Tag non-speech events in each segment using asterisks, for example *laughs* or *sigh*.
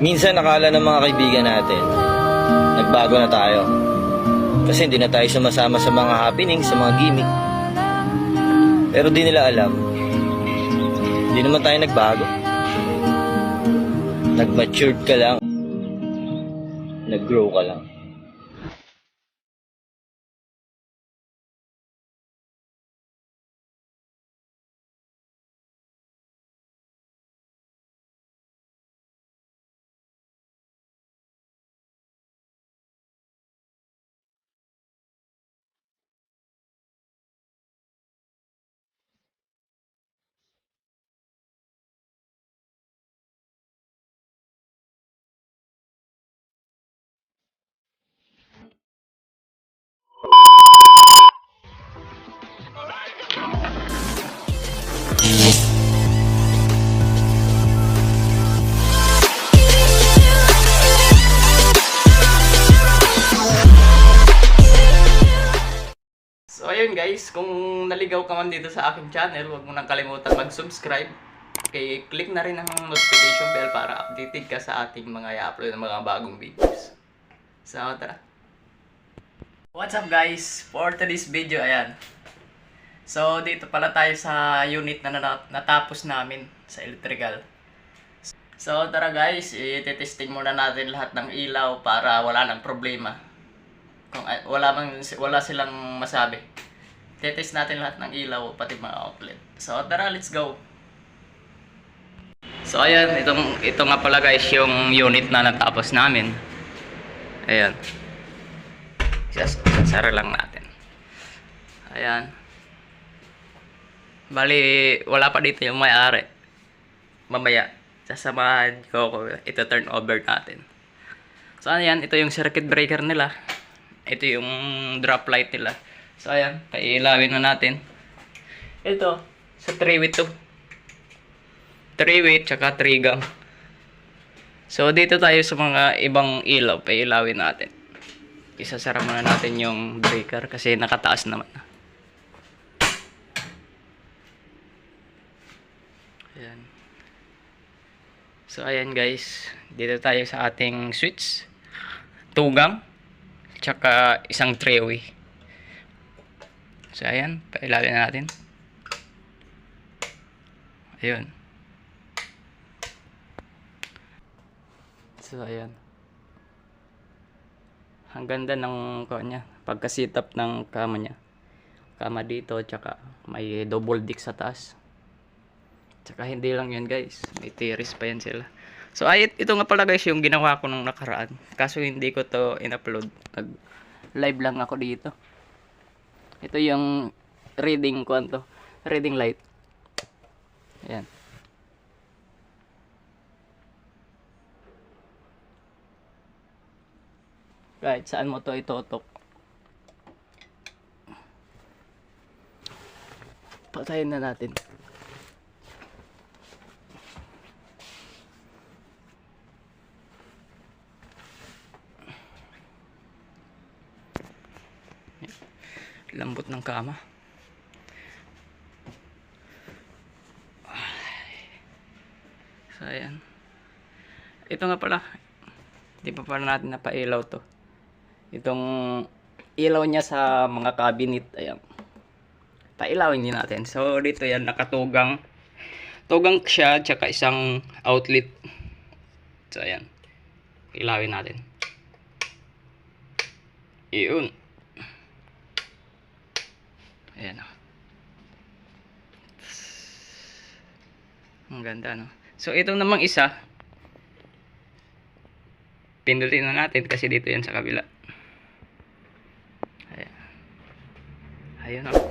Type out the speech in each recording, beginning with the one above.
Minsan nakala ng mga kaibigan natin, nagbago na tayo. Kasi hindi na tayo sumasama sa mga happening, sa mga gimmick. Pero di nila alam, hindi naman tayo nagbago. Nag-matured ka lang. Nag-grow ka lang. So ayun guys, kung naligaw ka man dito sa aking channel, huwag mo nang kalimutan mag-subscribe. Okay, click na rin ang notification bell para updated ka sa ating mga i-upload ng mga bagong videos. So tara. What's up guys? For today's video, ayan. So dito pala tayo sa unit na nat- natapos namin sa electrical. So tara guys, i-testing muna natin lahat ng ilaw para wala nang problema kung ay- wala man wala silang masabi. Tetest natin lahat ng ilaw pati mga outlet. So tara, let's go. So ayan, itong ito nga pala guys yung unit na natapos namin. Ayan. Sasara lang natin. Ayan. Bali, wala pa dito yung may-ari. Mamaya, sasamahan ko ko ito turn over natin. So ayan, ito yung circuit breaker nila. Ito yung drop light nila. So ayan, paiilawin na natin. Ito, sa 3 with 2. 3 with, tsaka 3 gang. So dito tayo sa mga ibang ilaw, paiilawin natin. Isasara muna natin yung breaker kasi nakataas naman. Ayan. So ayan guys, dito tayo sa ating switch. Tugang tsaka isang tray-away. So, ayan. Pailawin na natin. Ayun. So, ayan. Ang ganda ng kanya. Pagka-sit up ng kama niya. Kama dito, tsaka may double dick sa taas. Tsaka hindi lang yun guys. May terrace pa yan sila. So ay ito nga pala guys yung ginawa ko nung nakaraan. Kaso hindi ko to in-upload. Nag live lang ako dito. Ito yung reading ko to. Reading light. Ayan. Right, saan mo to itutok? Patayin na natin. Lambot ng kama. So, ayan. Ito nga pala. Hindi pa pala natin napailaw to. Itong ilaw niya sa mga cabinet. Ayan. Pailawin din natin. So, dito yan nakatugang. Tugang siya, tsaka isang outlet. So, ayan. Ilawin natin. Iyon. Ayan o. Ang ganda no. So ito namang isa. Pindutin na natin kasi dito yan sa kabila. Ayan. Ayun o.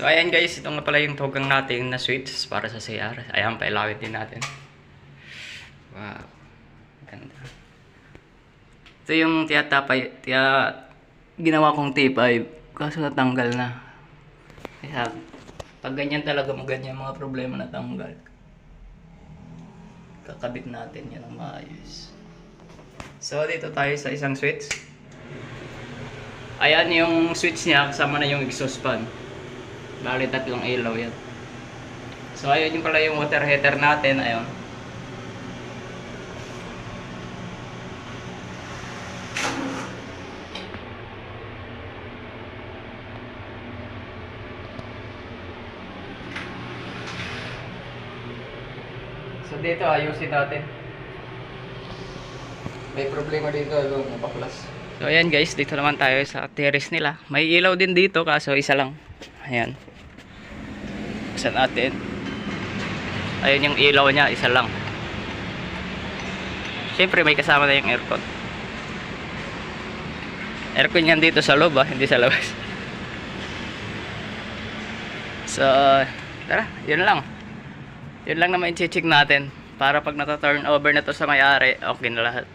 So ayan guys, ito nga pala yung tugang natin na switch para sa CR. Ayan, pailawin din natin. Wow. Ganda. Ito yung tiyatapay, tiya, ginawa kong T5. Kaso natanggal na. Yan. Pag ganyan talaga mo ganyan mga problema na tanggal. Kakabit natin yan ng maayos. So dito tayo sa isang switch. Ayan yung switch niya kasama na yung exhaust fan. Bali tatlong ilaw yan. So ayun yung pala yung water heater natin. Ayun. So dito ayusin natin. May problema dito yung baklas. So ayan guys, dito naman tayo sa terrace nila. May ilaw din dito kaso isa lang. Ayan. Isa natin. Ayun yung ilaw niya, isa lang. Siyempre may kasama na yung aircon. Aircon yan dito sa loob ah, hindi sa labas. *laughs* So, tara, yun lang. Yun lang naman i-check natin para pag nata-turn over na to sa may-ari, okay na lahat.